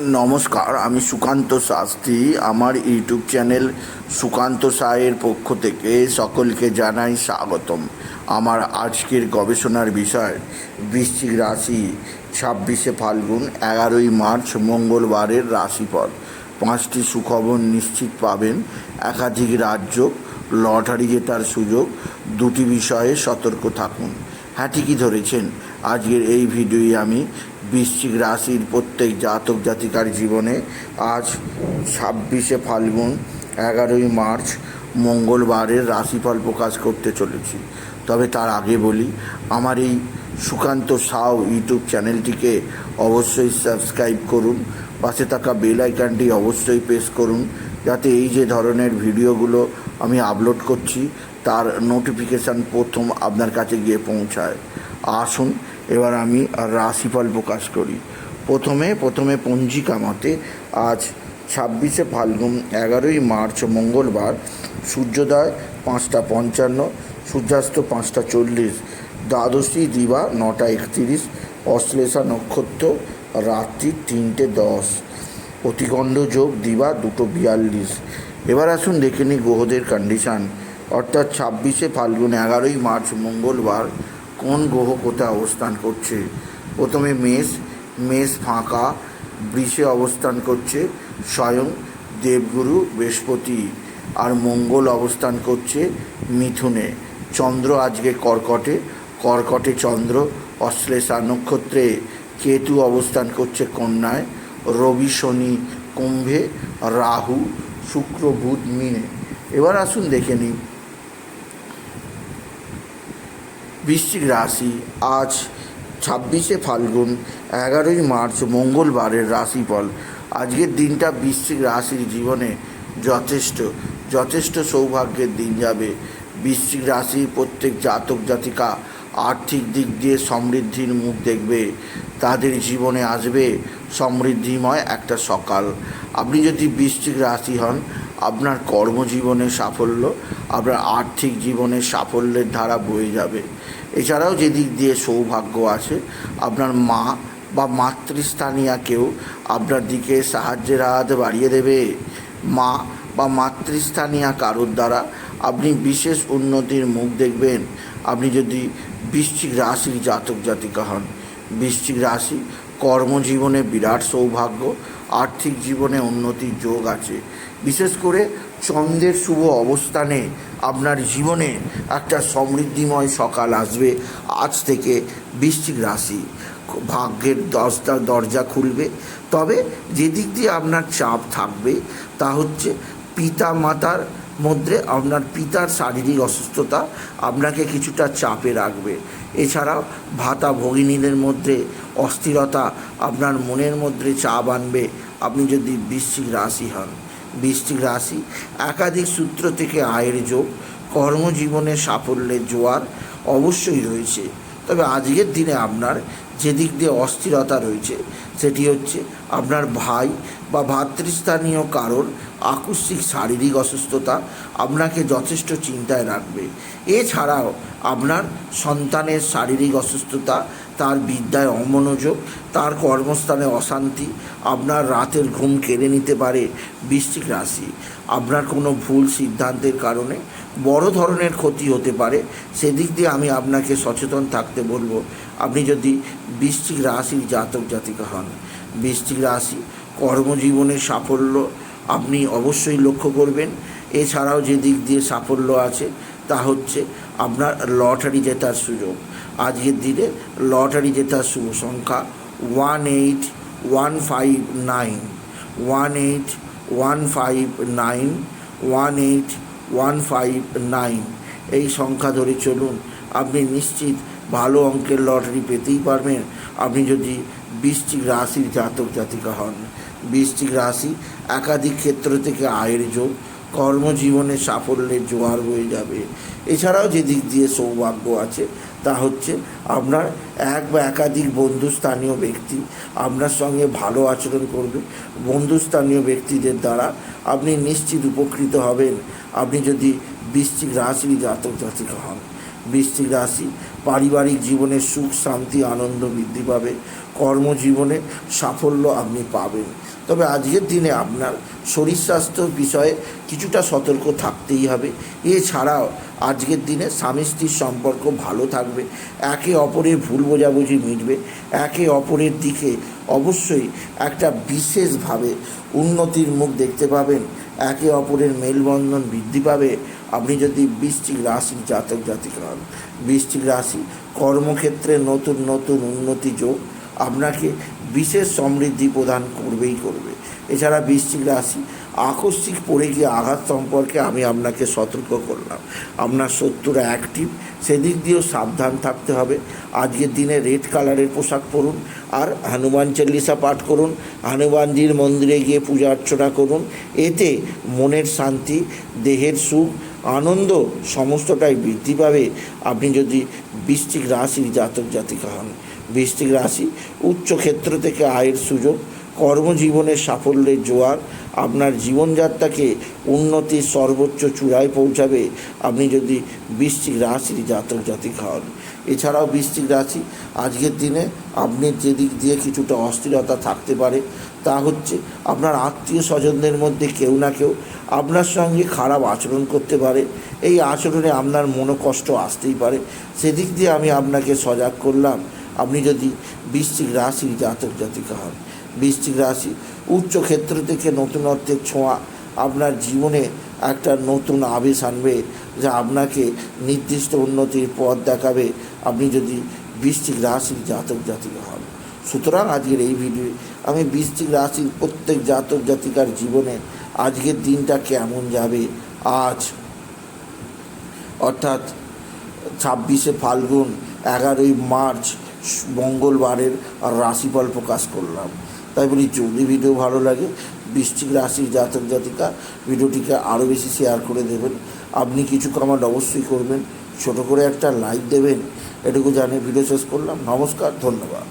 নমস্কার, আমি সুকান্ত শাস্ত্রী। আমার ইউটিউব চ্যানেল সুকান্ত সায়ের পক্ষ থেকে সকলকে জানাই স্বাগতম। আমার আজকের গবেষণার বিষয়, বৃশ্চিক রাশি, ছাব্বিশে ফাল্গুন, এগারোই মার্চ, মঙ্গলবারের রাশিফল। পাঁচটি সুখবর নিশ্চিত পাবেন। একাধিক রাজ্য, লটারি জেতার সুযোগ, দুটি বিষয়ে সতর্ক থাকুন। হ্যাঁ ঠিকই ধরেছেন। আজকের এই ভিডিওয়ে আমি বৃশ্চিক রাশির প্রত্যেক জাতক জাতিকার জীবনে আজ ছাব্বিশে ফাল্গুন, এগারোই মার্চ মঙ্গলবারের রাশিফল প্রকাশ করতে চলেছি। তবে তার আগে বলি, আমার এই সুকান্ত সাউ ইউটিউব চ্যানেলটিকে অবশ্যই সাবস্ক্রাইব করুন, পাশে থাকা বেল আইকনটি অবশ্যই প্রেস করুন, যাতে এই যে ধরনের ভিডিওগুলো আমি আপলোড করছি, তার নোটিফিকেশান প্রথম আপনার কাছে গিয়ে পৌঁছায়। আসুন এবার আমি আর রাশিফল প্রকাশ করি। প্রথমে প্রথমে পঞ্জিকা মতে। আজ ছাব্বিশে ফাল্গুন, এগারোই মার্চ, মঙ্গলবার। সূর্যোদয় পাঁচটা পঞ্চান্ন, সূর্যাস্ত পাঁচটা চল্লিশ, দ্বাদশী দিবা নটা একত্রিশ, অশ্লেষা নক্ষত্র রাত্রি তিনটে দশ অতিগণ্ড যোগ দিবা দুটো বিয়াল্লিশ। এবার আসুন দেখে নিই গ্রহদের কন্ডিশান অর্থাৎ ছাব্বিশে ফাল্গুন, এগারোই মার্চ, মঙ্গলবার। কোন গ্রহ কোথায় অবস্থান করছে? প্রথমে মেষ মেষ ফাঁকা, বৃষে অবস্থান করছে, স্বয়ং দেবগুরু বৃহস্পতি, আর মঙ্গল অবস্থান করছে মিথুনে। চন্দ্র আজকে কর্কটে কর্কটে চন্দ্র, অশ্লেষা নক্ষত্রে। কেতু অবস্থান করছে কন্যায়, রবি, শনি, কুম্ভে, রাহু, শুক্র, বুধ, মিনে। এবার আসুন দেখে নিই। বৃশ্চিক রাশি আজ ছাব্বিশে ফাল্গুন, এগারোই মার্চ, মঙ্গলবারের রাশিফল। আজকের দিনটা বৃশ্চিক রাশির জীবনে যথেষ্ট যথেষ্ট সৌভাগ্যের দিন যাবে। বৃশ্চিক রাশির প্রত্যেক জাতক জাতিকা আর্থিক দিক দিয়ে সমৃদ্ধির মুখ দেখবে। তাদের জীবনে আসবে সমৃদ্ধিময় একটা সকাল। আপনি যদি বৃশ্চিক রাশি হন, আপনার কর্মজীবনে সাফল্য, আপনার আর্থিক জীবনে সাফল্যের ধারা বয়ে যাবে। এছাড়াও যে দিক দিয়ে সৌভাগ্য আছে, আপনার মা বা মাতৃস্থানীয় কেউ আপনার দিকে সাহায্যের হাত বাড়িয়ে দেবে। মা বা মাতৃস্থানীয় কারোর দ্বারা আপনি বিশেষ উন্নতির মুখ দেখবেন। আপনি যদি বৃশ্চিক রাশির জাতক জাতিকা হন, বৃশ্চিক রাশি কর্মজীবনে বিরাট সৌভাগ্য, আর্থিক জীবনে উন্নতির যোগ আছে। বিশেষ করে চন্দ্রের শুভ অবস্থানে আপনার জীবনে একটা সমৃদ্ধিময় সকাল আসবে। আজ থেকে বৃশ্চিক রাশি ভাগ্যের দশটা দরজা খুলবে। তবে যেদিক দিয়ে আপনার চাপ থাকবে তা হচ্ছে পিতা মাতার মধ্যে আপনার পিতার শারীরিক অসুস্থতা আপনাকে কিছুটা চাপে রাখবে। এছাড়াও ভাতা ভগিনীদের মধ্যে অস্থিরতা আপনার মনের মধ্যে চাপ আনবে। আপনি যদি বৃশ্চিক রাশি হন। বৃশ্চিক রাশি, একাধিক সূত্র থেকে আয়ের যোগ, কর্মজীবনে সাফল্যের জোয়ার অবশ্যই রয়েছে। তবে আজকের দিনে আপনার যেদিক দিয়ে অস্থিরতা রয়েছে, সেটি হচ্ছে আপনার ভাই বা ভাতৃস্থানীয় কারোর আকস্মিক শারীরিক অসুস্থতা আপনাকে যথেষ্ট চিন্তায় রাখবে। এছাড়াও আপনার সন্তানের শারীরিক অসুস্থতা, তার বিদ্যায় অমনোযোগ, তার কর্মস্থানে অশান্তি, আপনার রাতের ঘুম কেড়ে নিতে পারে বৃশ্চিক রাশি। আপনার কোনো ভুল সিদ্ধান্তের কারণে বড় ধরনের ক্ষতি হতে পারে। সেদিক দিয়ে আমি আপনাকে সচেতন থাকতে বলব, আপনি যদি বৃশ্চিক রাশির জাতক জাতিকা হন, বৃশ্চিক রাশি কর্মজীবনে সাফল্য আপনি অবশ্যই লক্ষ্য করবেন। এছাড়াও যে দিক দিয়ে সাফল্য আছে তা হচ্ছে আপনার লটারি জেতার সুযোগ। আজকের দিনে লটারি জেতার শুভ সংখ্যা one eight one five nine one eight one five nine one eight one five nine এই সংখ্যা ধরে চলুন, আপনি নিশ্চিত ভালো অঙ্কের লটারি পেতেই পারবেন। আপনি যদি বৃষ্টিক রাশির জাতক জাতিকা হন বৃষ্টিক রাশি একাধিক ক্ষেত্র থেকে আয়ের যোগ কর্মজীবনে সাফল্যের জোয়ার হয়ে যাবে। এছাড়াও যে দিক দিয়ে সৌভাগ্য আছে, তা হচ্ছে আপনার এক বা একাধিক বন্ধুস্থানীয় ব্যক্তি আপনার সঙ্গে ভালো আচরণ করবে। বন্ধুস্থানীয় ব্যক্তিদের দ্বারা আপনি নিশ্চিত উপকৃত হবেন। আপনি যদি বৃশ্চিক রাশির জাতক জাতিকা হন, বৃশ্চিক রাশি পারিবারিক জীবনে সুখ, শান্তি, আনন্দ বৃদ্ধি পাবে। কর্মজীবনে সাফল্য আপনি পাবেন। তবে আজকের দিনে আপনার শরীর স্বাস্থ্য বিষয়ে কিছুটা সতর্ক থাকতেই হবে। এছাড়াও আজকের দিনে স্বামী স্ত্রীর সম্পর্ক ভালো থাকবে। একে অপরের ভুল বোঝাবুঝি মিটবে। একে অপরের দিকে অবশ্যই একটা বিশেষভাবে উন্নতির মুখ দেখতে পাবেন। একে অপরের মেলবন্ধন বৃদ্ধি পাবে। আপনি যদি বৃশ্চিক রাশির জাতক জাতিকা হন, বৃশ্চিক রাশি কর্মক্ষেত্রে নতুন নতুন উন্নতি যোগ আপনাকে বিশেষ সমৃদ্ধি প্রদান করবেই করবে। এছাড়া বৃশ্চিক রাশি, আকস্মিক পড়ে গিয়ে আঘাত সম্পর্কে আমি আপনাকে সতর্ক করলাম। আপনার শত্রুরা অ্যাক্টিভ সেদিক দিয়েও সাবধান থাকতে হবে। আজকের দিনে রেড কালারের পোশাক পরুন আর হনুমান চল্লিশা পাঠ করুন, হনুমানজির মন্দিরে গিয়ে পূজা অর্চনা করুন। এতে মনের শান্তি, দেহের সুখ, আনন্দ সমস্তটাই বৃদ্ধি পাবে। আপনি যদি বৃশ্চিক রাশির জাতক জাতিকা হন বৃশ্চিক রাশি, উচ্চ ক্ষেত্র থেকে আয়ের সুযোগ, কর্মজীবনের সাফল্যের জোয়ার, আপনার জীবনযাত্রাকে উন্নতির সর্বোচ্চ চূড়ায় পৌঁছাবে আপনি যদি বৃষ্টিক রাশির জাতক জাতিকা হন। এছাড়াও বৃশ্চিক রাশি, আজকের দিনে আপনি যেদিক দিয়ে কিছুটা অস্থিরতা থাকতে পারে, তা হচ্ছে আপনার আত্মীয় স্বজনদের মধ্যে কেউ না কেউ আপনার সঙ্গে খারাপ আচরণ করতে পারে, এই আচরণে আপনার মনোকষ্ট আসতেই পারে। সেদিক দিয়ে আমি আপনাকে সজাগ করলাম আপনি যদি বৃশ্চিক রাশির জাতক জাতিকা হন, বৃশ্চিক রাশি উচ্চ ক্ষেত্র থেকে নতুনত্বের ছোঁয়া আপনার জীবনে একটা নতুন আবেশ আনবে যা আপনাকে নির্দিষ্ট উন্নতির পথ দেখাবে। আপনি যদি বৃশ্চিক রাশির জাতক জাতিকা হন, সুতরাং আজকের এই ভিডিও আমি বৃশ্চিক রাশির প্রত্যেক জাতক জাতিকার জীবনে আজকের দিনটা কেমন যাবে, আজ অর্থাৎ ছাব্বিশে ফাল্গুন, এগারোই মার্চ মঙ্গলবারের রাশিফল প্রকাশ করলাম। তাই বলি, যদি ভিডিও ভালো লাগে, বৃশ্চিক রাশির জাতক জাতিকা ভিডিওটিকে আরও বেশি শেয়ার করে দেবেন। আপনি কিছু কমেন্ট অবশ্যই করবেন। ছোট করে একটা লাইক দেবেন। এটুকু জানিয়ে ভিডিও শেষ করলাম। নমস্কার, ধন্যবাদ।